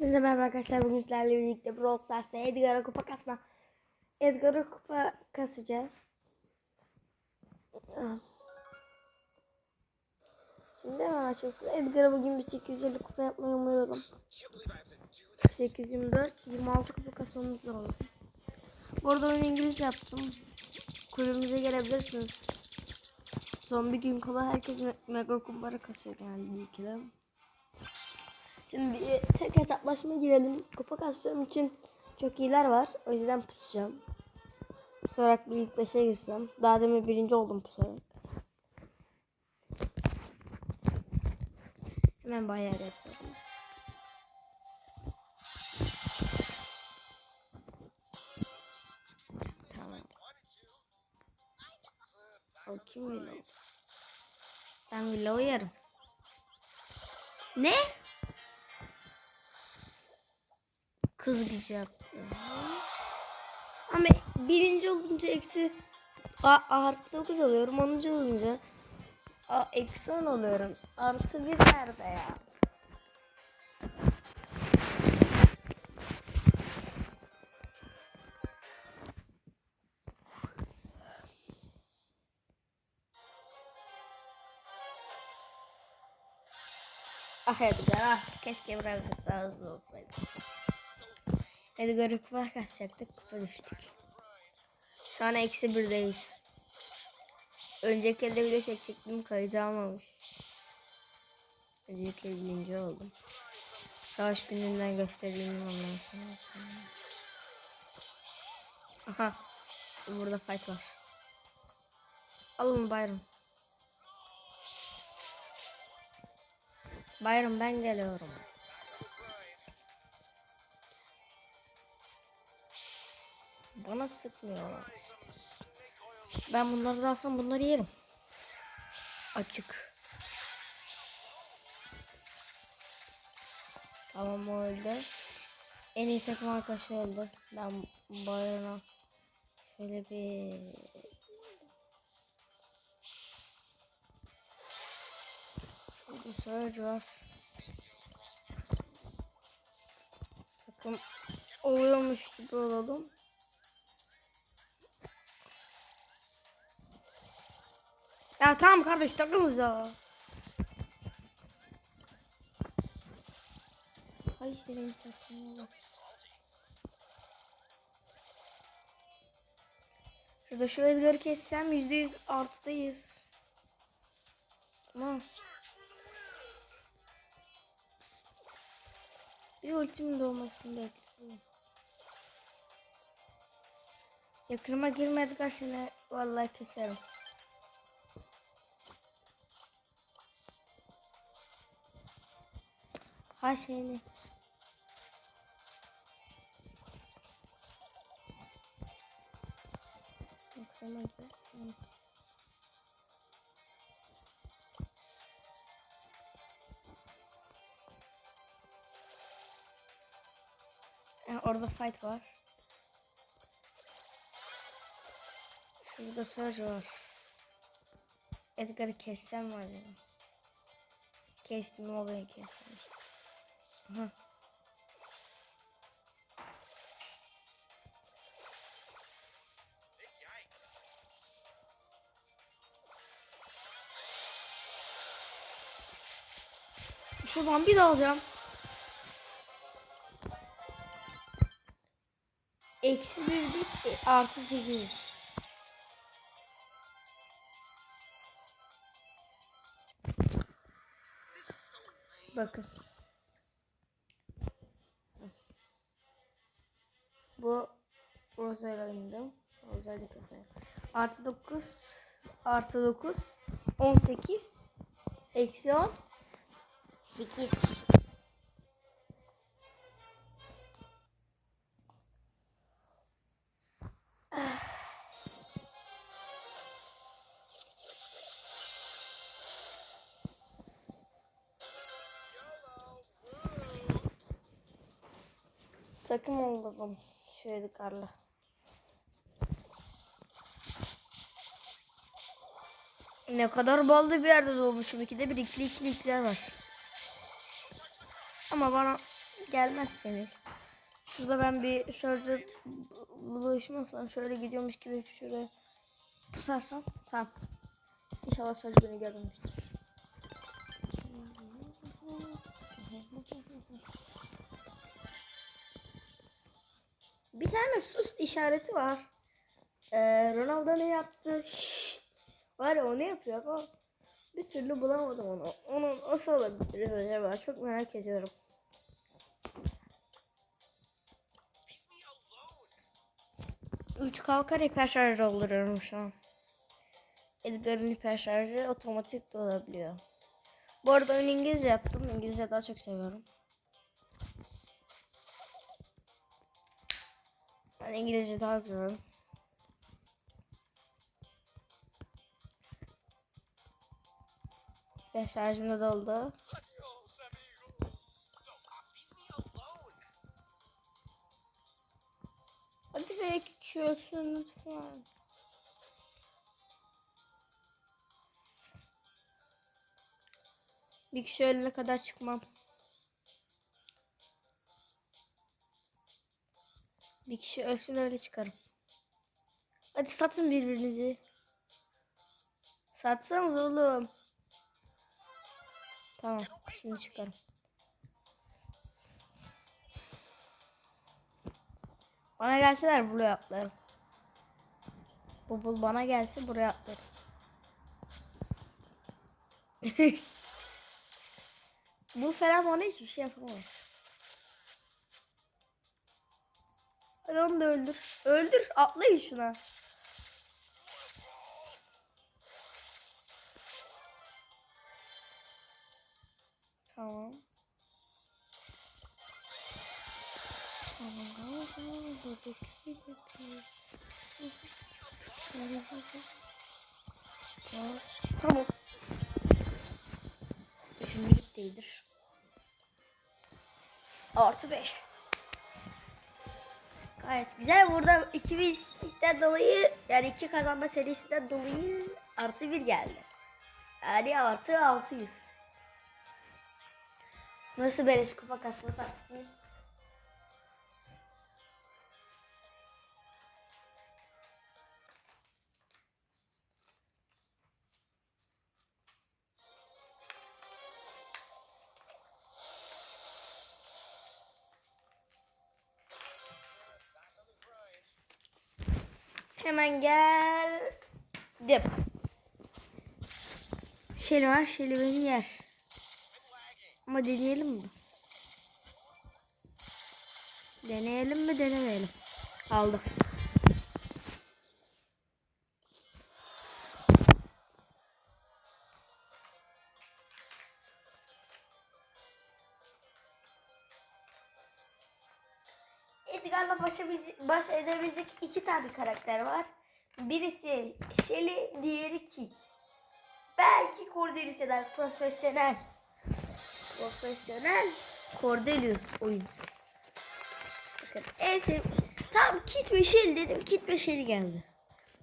Hepinize merhaba arkadaşlar. Bugün sizlerle birlikte Brawl Stars'ta Edgar'a kupa kasma. Edgar'a kupa kasacağız. Şimdi hemen açılsın. Edgar'a bugün bir 850 kupa yapmayı umuyorum. 824, 26 kupa kasmamız lazım. Bu arada oyunu İngilizce yaptım. Kulübümüze gelebilirsiniz. Son bir gün kala herkes me- mega kumbara kasıyor genellikle. Şimdi bir tek hesaplaşma girelim. Kupa kasacağım için çok iyiler var. O yüzden pusacağım. Pusarak bir ilk 5'e girsem. Daha demin birinci oldum pusarak. Hemen bayağı yapıyorum. Tamam. O kim Willow? Ben Willow'u yerim. Ne? Kız gücü yaptı. Ama birinci olunca eksi a, artı 9 oluyorum. Onuncu olunca a, eksi 10 oluyorum. Artı 1 nerede ya? Ah Edgar ah. Keşke birazcık daha hızlı olsaydı. Edgar'ı kupa kasacaktık. Kupa düştük. Şu an eksi birdeyiz. Önceki elde video çekecektim. Kaydı almamış. Önceki birinci oldum. Savaş gününden göstereyim ondan sonra. Aha. Burada fight var. Alın Byron. Byron ben geliyorum. Bana sıkmıyorlar. Ben bunları da alsam bunları yerim. Açık. Tamam o öldü. En iyi takım arkadaşı öldü. Ben Bayron'a şöyle bir Şurada Surge var. Takım oluyormuş gibi olalım. Ya tamam kardeş takımız ya. Ay senin takımına bak. Şurada şu Edgar'ı kessem yüzde yüz artıdayız. Tamam. Bir ultimin doğmasını bekliyorum. Yakınıma girme Edgar seni vallahi keserim. Hı. Ha, orada fight var. Şurada Surge var. Edgar'ı kessem mi acaba? Kestim o beni kesmemişti. Aha. Şuradan bir alacağım. Eksi bir değil e, artı sekiz. Bakın. Rosa'yla oynadım. Rosa'yla kötü. Artı 9 artı 9 18 eksi 10 8 Takım olalım. Şöyle karla. Ne kadar ballı bir yerde doğmuşum. İkide bir ikili ikili ikiler var. Ama bana gelmezseniz. Şurada ben bir sözcü buluşmazsam şöyle gidiyormuş gibi şöyle pusarsam tamam. İnşallah sözcü beni görmemiştir. Bir tane sus işareti var. Ee, Ronaldo ne yaptı? Şşş. Var ya o ne yapıyor ama bir türlü bulamadım onu. Onu nasıl alabiliriz acaba? Çok merak ediyorum. Üç kalkar hiper şarj dolduruyorum şu an. Edgar'ın hiper şarjı otomatik de olabiliyor. Bu arada oyunu İngilizce yaptım. İngilizce daha çok seviyorum. Ben İngilizce daha güzel. Ve şarjım da alone. Hadi be iki kişi ölsün lütfen. Bir kişi ölene kadar çıkmam. Bir kişi ölsün öyle çıkarım. Hadi satın birbirinizi. Satsanız oğlum. Tamam şimdi çıkarım. Bana gelseler buraya atlarım. Bu bul bana gelse buraya atlarım. bu falan bana hiçbir şey yapamaz. Hadi onu da öldür. Öldür. Atlayın şuna. Tamam. Tamam. Düşündürük değildir. Artı 5. Gayet güzel. Burada iki bilgisizlikten dolayı yani iki kazanma serisinden dolayı artı bir geldi. Yani artı 600. Nasıl beleş kupa kasma taktiği? Hemen geldim. Şeli var, Şeli beni yer. Ama deneyelim mi? Deneyelim mi, denemeyelim. Aldım. Edgar'la baş, baş edebilecek iki tane karakter var. Birisi Shelly, diğeri Kit. Belki Cordelius eder profesyonel. Profesyonel Cordelius oyuncusu. Bakın en sev... Tam Kit ve Shelly dedim. Kit ve Shelly geldi.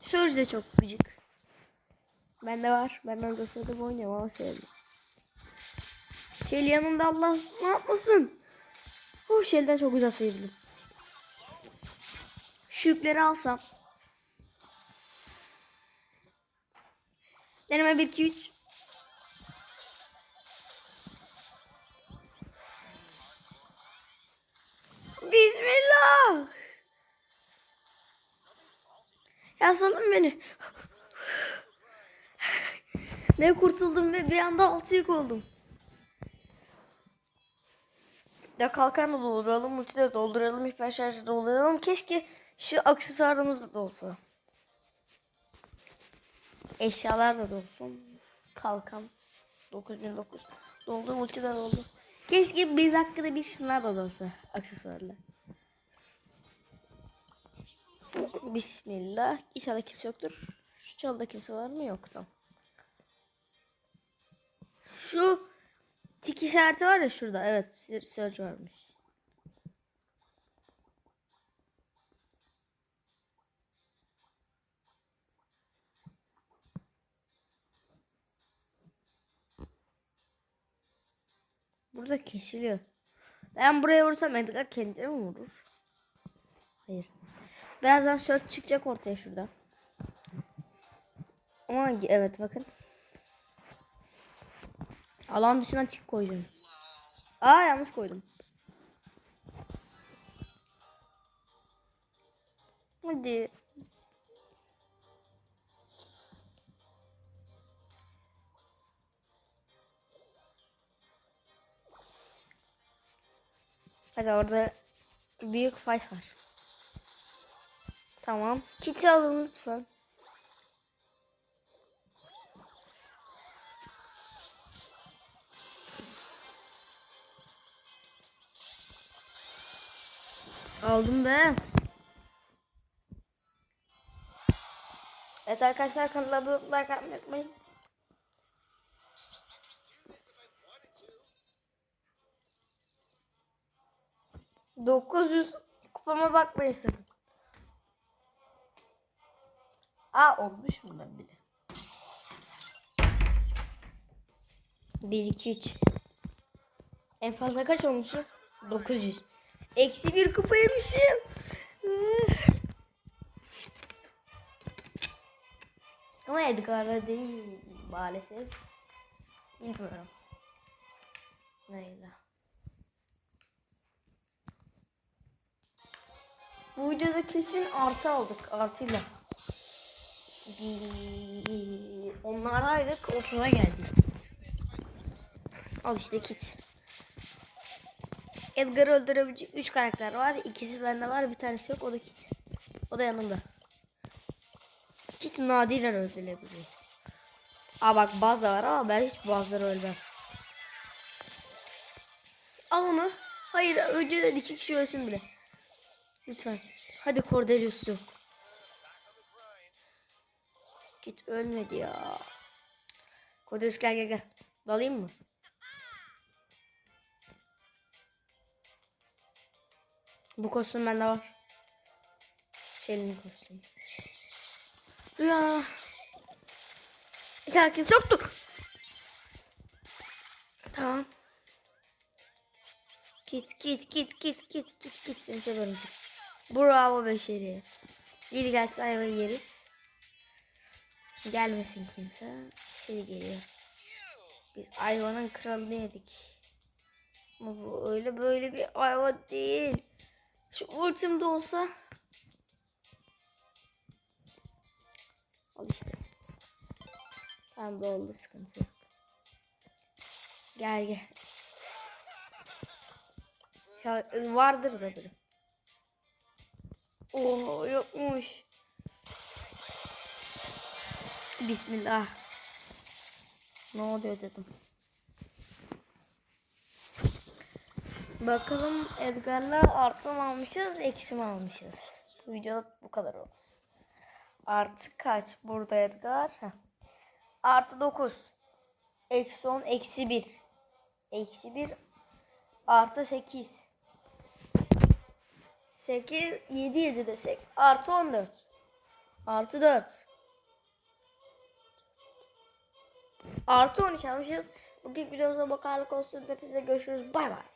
Söz de çok gıcık. Bende var. Ben orada sırada oynuyorum ama sevdim. Shelly yanında Allah ne yapmasın. Oh Shelly'den çok güzel sevdim. Şu yükleri alsam. Deneme 1 2 3. Bismillah. Ya salın beni. ne kurtuldum ve bir anda altı yük oldum. Ya kalkan da dolduralım, ulti de dolduralım, hiper şarjı dolduralım. Keşke şu aksesuarımız da olsa. Eşyalar da olsun. Kalkan 9009 doldu, ulti de doldu. Keşke bir dakikada bir şunlar da olsa aksesuarlar. Bismillah. İnşallah kimse yoktur. Şu çalda kimse var mı? Yok tamam. Şu tik işareti var ya şurada. Evet. Search varmış. Burada kesiliyor. Ben buraya vursam Edgar kendini mi vurur? Hayır. Birazdan search çıkacak ortaya şurada. Ama evet bakın. Alan dışına çık koyacağım. Aa yanlış koydum. Hadi. Hadi orada büyük fight var. Tamam. Kiti alın lütfen. Aldım be. Evet arkadaşlar kanala abone olup like atmayı unutmayın. Dokuz yüz kupama bakmayın sakın. Aa olmuş mu ben bile? 1 2 3 En fazla kaç olmuşum? 900. Eksi bir kupa yemişim. Ama Edgar'da değil maalesef. Bilmiyorum. Neyse. Bu videoda kesin artı aldık. Artıyla. Onlardaydık. 30'a geldik. Al işte kit. Edgar'ı öldürebilecek 3 karakter var. İkisi bende var. Bir tanesi yok. O da kit. O da yanımda. Kit nadiren öldürülebiliyor. Aa bak baz var ama ben hiç bazları ölmem. Al onu. Hayır önceden iki kişi ölsün bile. Lütfen. Hadi Cordelius'u. Git ölmedi ya. Cordelius gel gel gel. Dalayım mı? Bu kostüm bende var. Şelin kostümü. Ya. Sen kim soktu? Tamam. Git git git git git git git seni seviyorum. Bravo beşeri. Bir gelse ayvayı yeriz. Gelmesin kimse. Şey geliyor. Biz ayvanın kralını yedik. Ama bu öyle böyle bir ayva değil. Şu ultimde olsa. Al işte. Tamam da oldu sıkıntı yok. Gel gel. Ya vardır da biri. Oo yokmuş. Bismillah. Ne oluyor dedim. Bakalım Edgar'la artı mı almışız, eksi mi almışız? Bu video bu kadar olsun. Artı kaç? Burada Edgar. Heh. Artı 9. Eksi 10, eksi 1. Eksi 1 artı 8. 8, 7, 7 desek. Artı 14. Artı 4. Artı 12 almışız. Bugün videomuza bakarlık olsun. Hepinize görüşürüz. Bay bay.